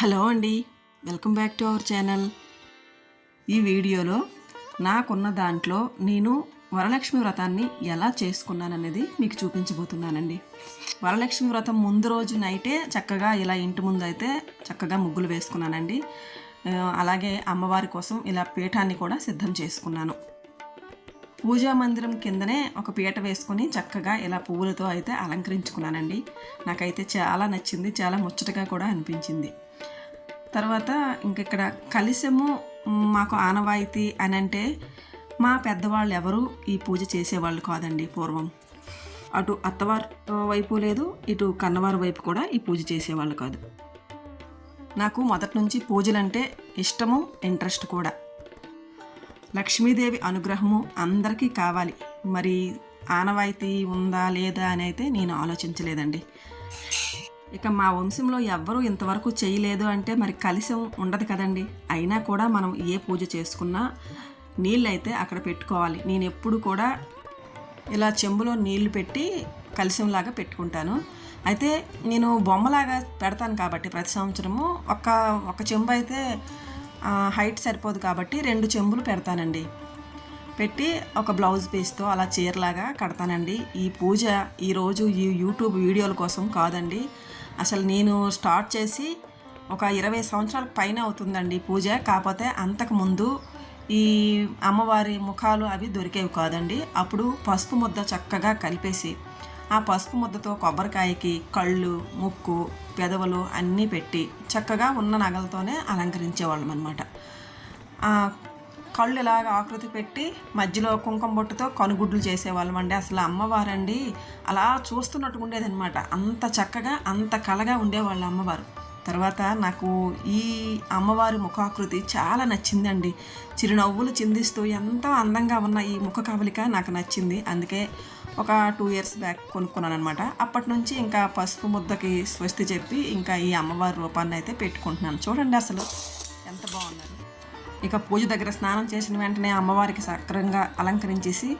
Hello అండి. Welcome back to our channel. ఈ వీడియోలో నాకున్న దాంట్లో నేను వరలక్ష్మి వ్రతాన్ని ఎలా చేసుకున్నాననేది మీకు చూపించబోతున్నానండి. వరలక్ష్మి వ్రతం ముందు రోజు నైటే చక్కగా ఇలా ఇంటి ముందు అయితే చక్కగా ముగ్గులు వేసుకున్నానండి. అలాగే అమ్మవారి కోసం ఇలా పీఠాన్ని కూడా సిద్ధం చేసుకున్నాను. పూజా మందిరం కిందనే ఒక పీట వేసుకొని చక్కగా ఇలా పువ్వులతో అయితే అలంకరించుకున్నానండి. నాకైతే చాలా నచ్చింది చాలా ముచ్చటగా కూడా అనిపించింది. తర్వాత ఇంక ఇక్కడ కలిసము మాకు ఆనవాయితీ అని అంటే మా పెద్దవాళ్ళు ఎవరు ఈ పూజ చేసేవాళ్ళు కాదండి పూర్వం. అటు అత్తవారి వైపు లేదు ఇటు కన్నవారి వైపు కూడా ఈ పూజ చేసేవాళ్ళు కాదు. నాకు మొదటి నుంచి పూజలంటే ఇష్టము ఇంట్రెస్ట్ కూడా. లక్ష్మీదేవి అనుగ్రహము అందరికీ కావాలి. మరి ఆనవాయితీ ఉందా లేదా అని అయితే నేను ఆలోచించలేదండి. ఇక మా వంశంలో ఎవ్వరూ ఇంతవరకు చేయలేదు అంటే మరి కలిసం ఉండదు కదండి. అయినా కూడా మనం ఏ పూజ చేసుకున్నా నీళ్ళైతే అక్కడ పెట్టుకోవాలి. నేను ఎప్పుడు కూడా ఇలా చెంబులో నీళ్ళు పెట్టి కలిసంలాగా పెట్టుకుంటాను. అయితే నేను బొమ్మలాగా పెడతాను కాబట్టి ప్రతి సంవత్సరము ఒక ఒక చెంబు అయితే హైట్ సరిపోదు కాబట్టి రెండు చెంబులు పెడతానండి. పెట్టి ఒక బ్లౌజ్ పీస్తో అలా చీరలాగా కడతానండి. ఈ పూజ ఈరోజు ఈ యూట్యూబ్ వీడియోల కోసం కాదండి. అసలు నేను స్టార్ట్ చేసి ఒక ఇరవై సంవత్సరాల పైన అవుతుందండి పూజ. కాకపోతే అంతకుముందు ఈ అమ్మవారి ముఖాలు అవి దొరికేవి కాదండి. అప్పుడు పసుపు ముద్ద చక్కగా కలిపేసి ఆ పసుపు ముద్దతో కొబ్బరికాయకి కళ్ళు ముక్కు పెదవులు అన్నీ పెట్టి చక్కగా ఉన్న నగలతోనే అలంకరించేవాళ్ళం అనమాట కళ్ళు ఇలాగ ఆకృతి పెట్టి మధ్యలో కుంకుమ బొట్టుతో కనుగుడ్లు చేసేవాళ్ళం అండి. అసలు అమ్మవారండి అలా చూస్తున్నట్టుగా ఉండేదన్నమాట అంత చక్కగా అంత కలగా ఉండేవాళ్ళు అమ్మవారు. తర్వాత నాకు ఈ అమ్మవారి ముఖాకృతి చాలా నచ్చిందండి. చిరునవ్వులు చిందిస్తూ ఎంతో అందంగా ఉన్న ఈ ముఖ కవలిక నాకు నచ్చింది. అందుకే ఒక టూ ఇయర్స్ బ్యాక్ కొనుక్కున్నాను అనమాట అప్పటి నుంచి ఇంకా పసుపు ముద్దకి స్వస్తి చెప్పి ఇంకా ఈ అమ్మవారి రూపాన్ని అయితే పెట్టుకుంటున్నాను. చూడండి అసలు ఎంత బాగున్నారు ఇక పూజ దగ్గర స్నానం చేసిన వెంటనే అమ్మవారికి సక్రంగా అలంకరించేసి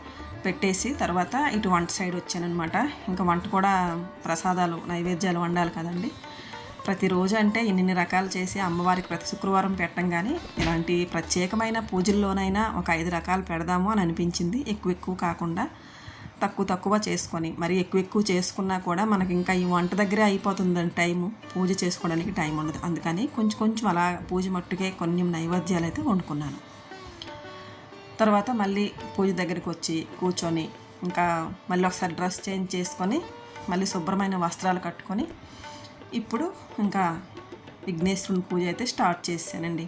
పెట్టేసి తర్వాత ఇటు వంట సైడ్ వచ్చానమాట ఇంకా వంట కూడా ప్రసాదాలు నైవేద్యాలు వండాలి కదండి. ప్రతిరోజు అంటే ఇన్ని రకాలు చేసి అమ్మవారికి ప్రతి శుక్రవారం పెట్టం కానీ ఇలాంటి ప్రత్యేకమైన పూజల్లోనైనా ఒక ఐదు రకాలు పెడదాము అని అనిపించింది. ఎక్కువ ఎక్కువ కాకుండా తక్కువ తక్కువ చేసుకొని మరి ఎక్కువ ఎక్కువ చేసుకున్నా కూడా మనకి ఇంకా ఈ వంట దగ్గరే అయిపోతుందని టైము. పూజ చేసుకోవడానికి టైం ఉండదు. అందుకని కొంచెం కొంచెం అలా పూజ మట్టుకే కొన్ని నైవేద్యాలు అయితే వండుకున్నాను. తర్వాత మళ్ళీ పూజ దగ్గరికి వచ్చి కూర్చొని ఇంకా మళ్ళీ ఒకసారి డ్రెస్ చేంజ్ చేసుకొని మళ్ళీ శుభ్రమైన వస్త్రాలు కట్టుకొని ఇప్పుడు ఇంకా విఘ్నేశ్వరుని పూజ అయితే స్టార్ట్ చేశానండి.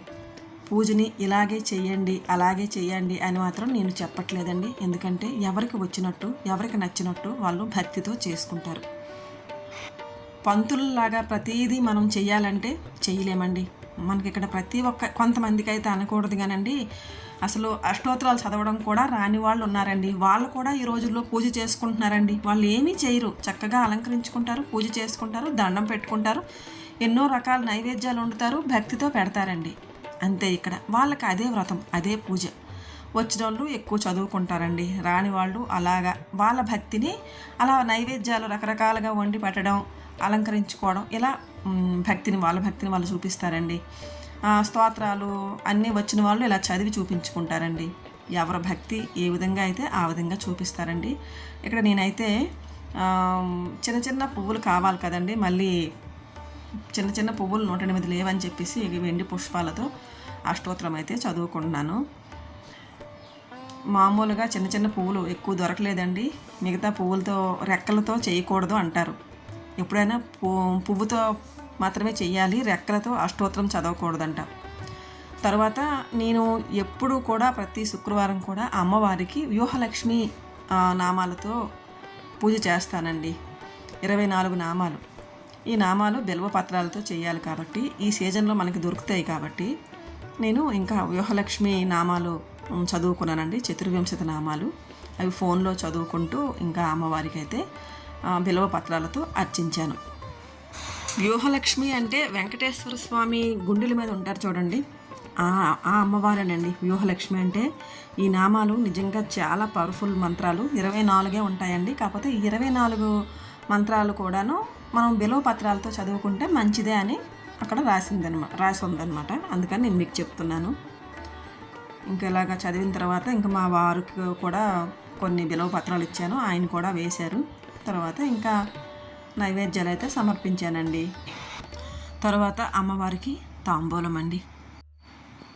పూజని ఇలాగే చేయండి అలాగే చేయండి అని మాత్రం నేను చెప్పట్లేదండి. ఎందుకంటే ఎవరికి వచ్చినట్టు ఎవరికి నచ్చినట్టు వాళ్ళు భక్తితో చేసుకుంటారు. పంతులలాగా ప్రతిదీ మనం చేయాలంటే చేయలేమండి మనకి ఇక్కడ ప్రతి ఒక్క కొంతమందికి అయితే అనకూడదు కానండి. అసలు అష్టోత్తరాలు చదవడం కూడా రాని వాళ్ళు ఉన్నారండి. వాళ్ళు కూడా ఈ రోజుల్లో పూజ చేసుకుంటున్నారండి. వాళ్ళు ఏమీ చేయరు చక్కగా అలంకరించుకుంటారు పూజ చేసుకుంటారు దండం పెట్టుకుంటారు ఎన్నో రకాల నైవేద్యాలు వండుతారు భక్తితో పెడతారండి. అంతే ఇక్కడ. వాళ్ళకి అదే వ్రతం అదే పూజ. వచ్చిన వాళ్ళు ఎక్కువ చదువుకుంటారండి. రాని వాళ్ళు అలాగా. వాళ్ళ భక్తిని అలా నైవేద్యాలు రకరకాలుగా వండి పెట్టడం అలంకరించుకోవడం ఇలా భక్తిని వాళ్ళ భక్తిని వాళ్ళు చూపిస్తారండి. స్తోత్రాలు అన్నీ వచ్చిన వాళ్ళు ఇలా చదివి చూపించుకుంటారండి. ఎవరి భక్తి ఏ విధంగా అయితే ఆ విధంగా చూపిస్తారండి. ఇక్కడ నేనైతే చిన్న చిన్న పువ్వులు కావాలి కదండి. మళ్ళీ చిన్న చిన్న పువ్వులు నూట ఎనిమిది లేవని చెప్పేసి వెండి పుష్పాలతో అష్టోత్తరం అయితే చదువుకుంటున్నాను. మామూలుగా చిన్న చిన్న పువ్వులు ఎక్కువ దొరకలేదండి. మిగతా పువ్వులతో రెక్కలతో చేయకూడదు అంటారు. ఎప్పుడైనా పువ్వుతో మాత్రమే చేయాలి రెక్కలతో అష్టోత్తరం చదవకూడదంట. తర్వాత నేను ఎప్పుడు కూడా ప్రతి శుక్రవారం కూడా అమ్మవారికి వ్యూహలక్ష్మి నామాలతో పూజ చేస్తానండి. ఇరవై నాలుగు నామాలు. ఈ నామాలు బిల్వ పత్రాలతో చేయాలి కాబట్టి ఈ సీజన్లో మనకి దొరుకుతాయి కాబట్టి నేను ఇంకా వ్యూహలక్ష్మి నామాలు చదువుకున్నానండి చతుర్వింశతి నామాలు. అవి ఫోన్లో చదువుకుంటూ ఇంకా అమ్మవారికి అయితే బిలవ పత్రాలతో అర్చించాను. వ్యూహలక్ష్మి అంటే వెంకటేశ్వర స్వామి గుండెల మీద ఉంటారు చూడండి. ఆ అమ్మవారేనండి వ్యూహలక్ష్మి అంటే. ఈ నామాలు నిజంగా చాలా పవర్ఫుల్ మంత్రాలు. ఇరవై నాలుగే ఉంటాయండి. కాకపోతే ఇరవై నాలుగు మంత్రాలు కూడాను మనం బిలవ పత్రాలతో చదువుకుంటే మంచిదే అని అక్కడ రాసిందనమాట. రాసి ఉందన్నమాట అందుకని నేను మీకు చెప్తున్నాను. ఇంకా ఇలాగా చదివిన తర్వాత ఇంకా మా వారికి కూడా కొన్ని విలువ పత్రాలు ఇచ్చాను. ఆయన కూడా వేశారు. తర్వాత ఇంకా నైవేద్యాలు అయితే సమర్పించానండి. తర్వాత అమ్మవారికి తాంబూలం అండి.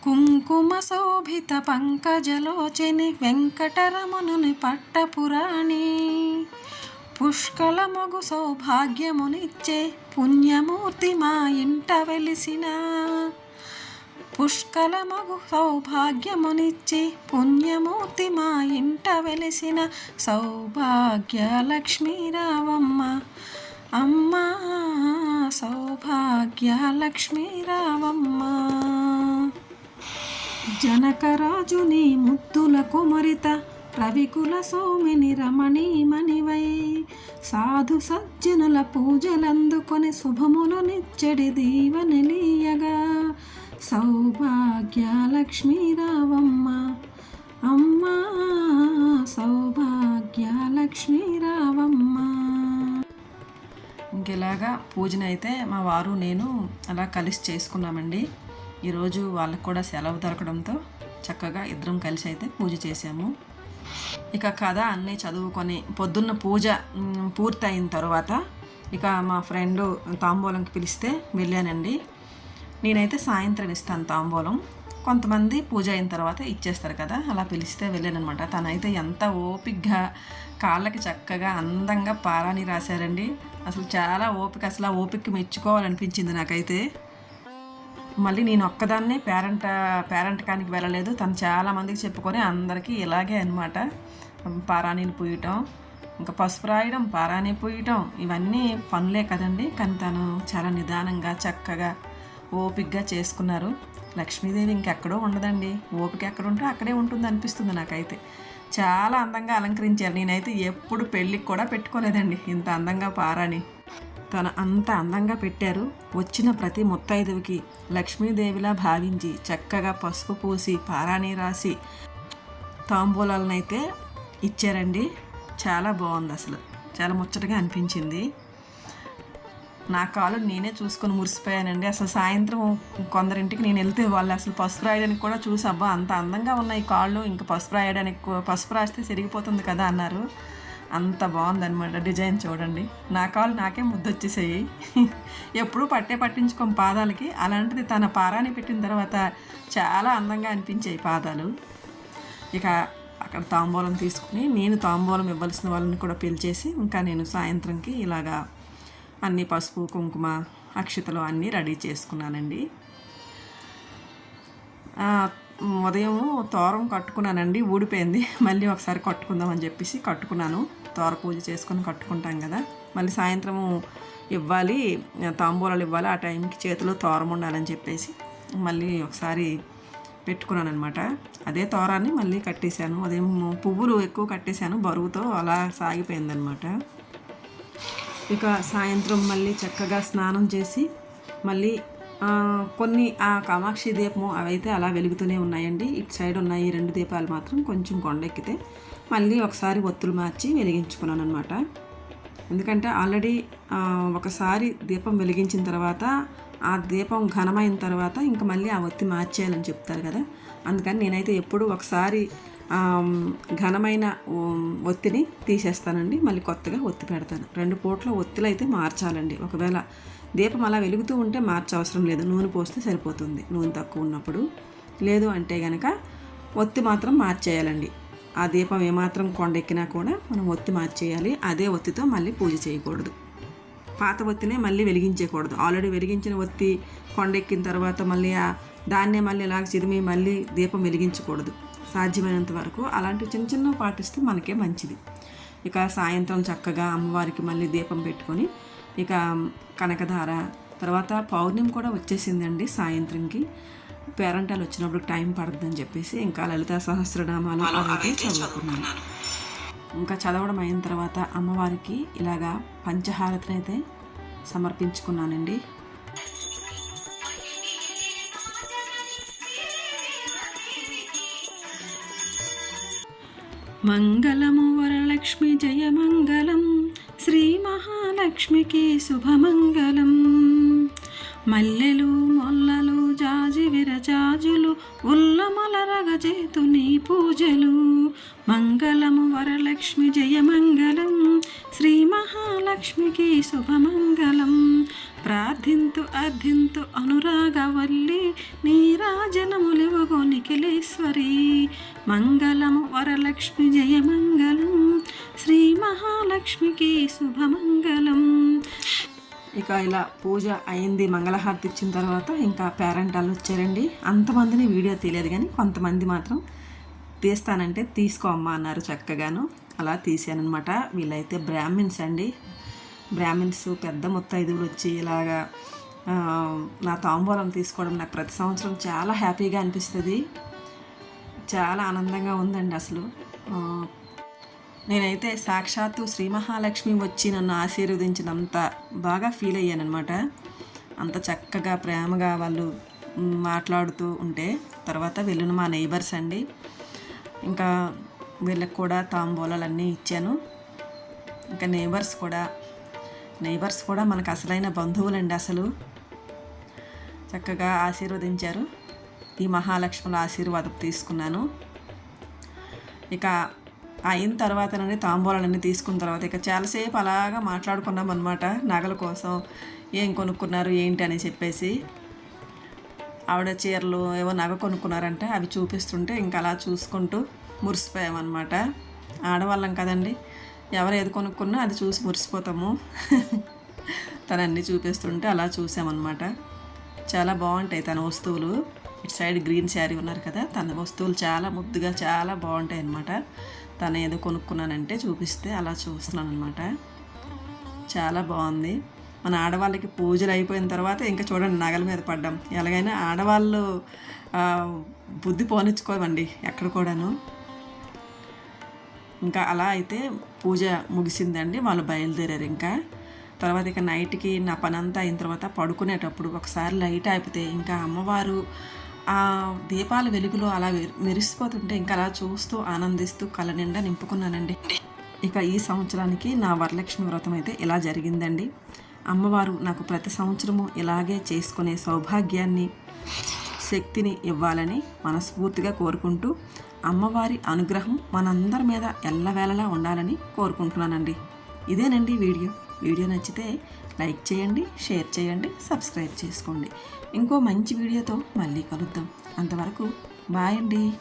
కుంకుమ శోభిత పంకజలోచని వెంకటరమణుని పట్టపురాణి పుష్కల మగు సౌభాగ్యమునిచ్చే పుణ్యమూర్తి మా ఇంట వెలిసిన పుష్కలమగు సౌభాగ్యమునిచ్చి పుణ్యమూర్తి మా ఇంట వెలిసిన సౌభాగ్య లక్ష్మీ రావమ్మ అమ్మా సౌభాగ్య లక్ష్మీ జనకరాజుని ముద్దుల కుమరిత రవికుల సోమిని రమణీమణివై. సాధు సజ్జనుల పూజలందుకొని శుభములు నిచ్చడి దీవనలీయగా సౌభాగ్య లక్ష్మీరావమ్మ అమ్మా సౌభాగ్య లక్ష్మీరావమ్మ ఇంకెలాగా పూజనైతే మా వారు నేను అలా కలిసి చేసుకున్నామండి. ఈరోజు వాళ్ళకు కూడా సెలవు దొరకడంతో చక్కగా ఇద్దరం కలిసి అయితే పూజ చేసాము ఇక కథ అన్నీ చదువుకొని పొద్దున్న పూజ పూర్తయిన తర్వాత ఇక మా ఫ్రెండ్ తాంబూలంకి పిలిస్తే వెళ్ళానండి. నేనైతే సాయంత్రం ఇస్తాను తాంబూలం. కొంతమంది పూజ అయిన తర్వాత ఇచ్చేస్తారు కదా అలా పిలిస్తే వెళ్ళానమాట తనైతే ఎంత ఓపిగ్గా కాళ్ళకి చక్కగా అందంగా పారాని రాశారండి. అసలు చాలా ఓపిక అసలు ఆ ఓపిక మెచ్చుకోవాలనిపించింది నాకైతే. మళ్ళీ నేను ఒక్కదాన్నే పేరెంట్ పేరెంట్ కానికి వెళ్ళలేదు. తను చాలా మందికి చెప్పుకొని అందరికీ ఇలాగే అనమాట పారాణిని పూయటం ఇంకా పసుపు రాయడం పారాణి పూయటం ఇవన్నీ పనులే కదండి. కానీ తను చాలా నిదానంగా చక్కగా ఓపిక్గా చేసుకున్నారు. లక్ష్మీదేవి ఇంకెక్కడో ఉండదండి. ఓపిక ఎక్కడుంటే అక్కడే ఉంటుంది అనిపిస్తుంది నాకైతే. చాలా అందంగా అలంకరించారు. నేనైతే ఎప్పుడు పెళ్ళికి కూడా పెట్టుకోలేదండి. ఇంత అందంగా పారాని తను అంత అందంగా పెట్టారు. వచ్చిన ప్రతి ముత్తైదువుకి లక్ష్మీదేవిలా భావించి చక్కగా పసుపు పూసి పారాణి రాసి తాంబూలాలనైతే ఇచ్చారండి. చాలా బాగుంది అసలు. చాలా ముచ్చటగా అనిపించింది. నా కాలు నేనే చూసుకొని మురిసిపోయానండి. అసలు సాయంత్రం కొందరింటికి నేను వెళ్తే వాళ్ళు అసలు పసుపు రాయడానికి కూడా చూసి అబ్బా అంత అందంగా ఉన్నాయి కాళ్ళు ఇంకా పసుపు రాయడానికి పసుపు రాస్తే సిరిగిపోతుంది కదా అన్నారు. అంత బాగుందనమాట డిజైన్ చూడండి. నా కాలు నాకే ముద్దొచ్చేసాయి. ఎప్పుడూ పట్టే పట్టించుకోం పాదాలకి అలాంటిది తన పారాన్ని పెట్టిన తర్వాత చాలా అందంగా అనిపించాయి పాదాలు. ఇక అక్కడ తాంబూలం తీసుకుని నేను తాంబూలం ఇవ్వాల్సిన వాళ్ళని కూడా పిలిచేసి ఇంకా నేను సాయంత్రంకి ఇలాగా అన్ని పసుపు కుంకుమ అక్షతలు అన్నీ రెడీ చేసుకున్నానండి. ఉదయం తోరం కట్టుకున్నానండి ఊడిపోయింది. మళ్ళీ ఒకసారి కట్టుకుందామని చెప్పేసి కట్టుకున్నాను. తోర పూజ చేసుకొని కట్టుకుంటాం కదా. మళ్ళీ సాయంత్రము ఇవ్వాలి తాంబూలాలు ఇవ్వాలి. ఆ టైంకి చేతిలో తోరం ఉండాలని చెప్పేసి మళ్ళీ ఒకసారి పెట్టుకున్నాను అనమాట అదే తోరాన్ని మళ్ళీ కట్టేశాను. అదేం పువ్వులు ఎక్కువ కట్టేశాను. బరువుతో అలా సాగిపోయిందనమాట ఇక సాయంత్రం మళ్ళీ చక్కగా స్నానం చేసి మళ్ళీ కొన్ని ఆ కామాక్షి దీపము అవైతే అలా వెలుగుతూనే ఉన్నాయండి. ఇటు సైడ్ ఉన్నాయి ఈ రెండు దీపాలు మాత్రం కొంచెం కొండెక్కితే మళ్ళీ ఒకసారి ఒత్తులు మార్చి వెలిగించుకున్నాను అనమాట ఎందుకంటే ఆల్రెడీ ఒకసారి దీపం వెలిగించిన తర్వాత ఆ దీపం ఘనమైన తర్వాత ఇంకా మళ్ళీ ఆ ఒత్తి మార్చేయాలని చెప్తారు కదా. అందుకని నేనైతే ఎప్పుడు ఒకసారి ఘనమైన ఒత్తిని తీసేస్తానండి. మళ్ళీ కొత్తగా ఒత్తి పెడతాను. రెండు పూట్ల ఒత్తులు అయితే మార్చాలండి. ఒకవేళ దీపం అలా వెలుగుతూ ఉంటే మార్చ అవసరం లేదు. నూనె పోస్తే సరిపోతుంది. నూనె తక్కువ ఉన్నప్పుడు. లేదు అంటే గనక ఒత్తి మాత్రం మార్చేయాలండి. ఆ దీపం ఏమాత్రం కొండెక్కినా కూడా మనం ఒత్తి మార్చేయాలి. అదే ఒత్తితో మళ్ళీ పూజ చేయకూడదు. పాత ఒత్తినే మళ్ళీ వెలిగించకూడదు. ఆల్రెడీ వెలిగించిన ఒత్తి కొండెక్కిన తర్వాత మళ్ళీ ఆ దాన్నే మళ్ళీ ఇలాగ చిరిమి మళ్ళీ దీపం వెలిగించకూడదు. సాధ్యమైనంత వరకు అలాంటివి చిన్న చిన్న పాటిస్తే మనకే మంచిది. ఇక సాయంత్రం చక్కగా అమ్మవారికి మళ్ళీ దీపం పెట్టుకొని ఇక కనకధార. తర్వాత పౌర్ణమి కూడా వచ్చేసిందండి సాయంత్రంకి. పేరంటాలు వచ్చినప్పుడు టైం పడుతుందని చెప్పేసి ఇంకా లలిత సహస్రనామాలు అవైతే చదువుకున్నాను. ఇంకా చదవడం అయిన తర్వాత అమ్మవారికి ఇలాగా పంచహారతిని అయితే సమర్పించుకున్నానండి. మంగళము వరలక్ష్మి జయమంగళం శ్రీ మహాలక్ష్మికి శుభమంగళం. మల్లెలు మొల్లలు జాజి విరజాజులు ఉల్లమలరగ చేతుని పూజలు. మంగళము వరలక్ష్మి జయమంగళం. శ్రీ మహాలక్ష్మికి శుభమంగళం. ప్రార్థింతు అర్థింతు అనురాగవల్లి నీరాజనములివగో నిఖిలేశ్వరి. మంగళము వరలక్ష్మి జయమంగళం శ్రీ మహాలక్ష్మికి శుభమంగళం. ఇక ఇలా పూజ అయింది మంగళహారతి ఇచ్చిన తర్వాత ఇంకా పేరెంట్ వాళ్ళు వచ్చారండి. అంతమందిని వీడియో తీయలేదు కానీ కొంతమంది మాత్రం తీస్తానంటే తీసుకో అమ్మా అన్నారు చక్కగాను. అలా తీసానమాట వీళ్ళైతే బ్రాహ్మిన్స్ అండి. బ్రాహ్మిన్స్ పెద్ద ముత్తైదువులు వచ్చి ఇలాగా నా తాంబూలం తీసుకోవడం నాకు ప్రతి సంవత్సరం చాలా హ్యాపీగా అనిపిస్తుంది. చాలా ఆనందంగా ఉందండి అసలు. నేనైతే సాక్షాత్తు శ్రీ మహాలక్ష్మి వచ్చి నన్ను ఆశీర్వదించినంత బాగా ఫీల్ అయ్యానమాట అంత చక్కగా ప్రేమగా వాళ్ళు మాట్లాడుతూ ఉంటే తర్వాత వెళ్ళిన మా నైబర్స్ అండి. ఇంకా వీళ్ళకి కూడా తాంబూలాలన్నీ ఇచ్చాను. ఇంకా నైబర్స్ కూడా నైబర్స్ కూడా మనకు అసలైన బంధువులండి అసలు. చక్కగా ఆశీర్వదించారు. ఈ మహాలక్ష్ముల ఆశీర్వాదం తీసుకున్నాను. ఇక అయిన తర్వాత తాంబూలాలన్నీ తీసుకున్న తర్వాత ఇక చాలాసేపు అలాగా మాట్లాడుకున్నాం అనమాట నగల కోసం ఏం కొనుక్కున్నారు ఏంటి అని చెప్పేసి. ఆవిడ చీరలు ఏవో నగ కొనుక్కున్నారంటే అవి చూపిస్తుంటే ఇంకా అలా చూసుకుంటూ మురిసిపోయామన్నమాట. ఆడవాళ్ళం కదండి. ఎవరు ఏది కొనుక్కున్నా అది చూసి మురిసిపోతాము. తను అన్నీ చూపిస్తుంటే అలా చూసామన్నమాట. చాలా బాగుంటాయి తన వస్తువులు. ఇటు సైడ్ గ్రీన్ శారీ ఉన్నారు కదా తన వస్తువులు చాలా ముద్దుగా చాలా బాగుంటాయి అన్నమాట. తను ఏదో కొనుక్కున్నానంటే చూపిస్తే అలా చూస్తున్నాను అనమాట చాలా బాగుంది. మన ఆడవాళ్ళకి పూజలు అయిపోయిన తర్వాత ఇంకా చూడండి నగల మీద పడ్డాం. ఎలాగైనా ఆడవాళ్ళు బుద్ధి పోనిచ్చుకోవండి ఎక్కడ కూడాను. ఇంకా అలా అయితే పూజ ముగిసిందండి. వాళ్ళు బయలుదేరారు ఇంకా. తర్వాత ఇక నైట్కి నా పనంతా అయిన తర్వాత పడుకునేటప్పుడు ఒకసారి లైట్ ఆపితే ఇంకా అమ్మవారు ఆ దీపాల వెలుగులో అలా మెరిసిపోతుంటే ఇంకా అలా చూస్తూ ఆనందిస్తూ కళ్ళ నిండా నింపుకున్నానండి. ఇక ఈ సంవత్సరానికి నా వరలక్ష్మి వ్రతం అయితే ఇలా జరిగిందండి. అమ్మవారు నాకు ప్రతి సంవత్సరము ఇలాగే చేసుకునే సౌభాగ్యాన్ని శక్తిని ఇవ్వాలని మనస్ఫూర్తిగా కోరుకుంటూ అమ్మవారి అనుగ్రహం మనందరి మీద ఎల్లవేళలా ఉండాలని కోరుకుంటున్నానండి. ఇదేనండి వీడియో. వీడియో నచ్చితే లైక్ చేయండి షేర్ చేయండి సబ్స్క్రైబ్ చేసుకోండి. ఇంకో మంచి వీడియోతో మళ్ళీ కలుద్దాం. అంతవరకు బాయ్ అండి.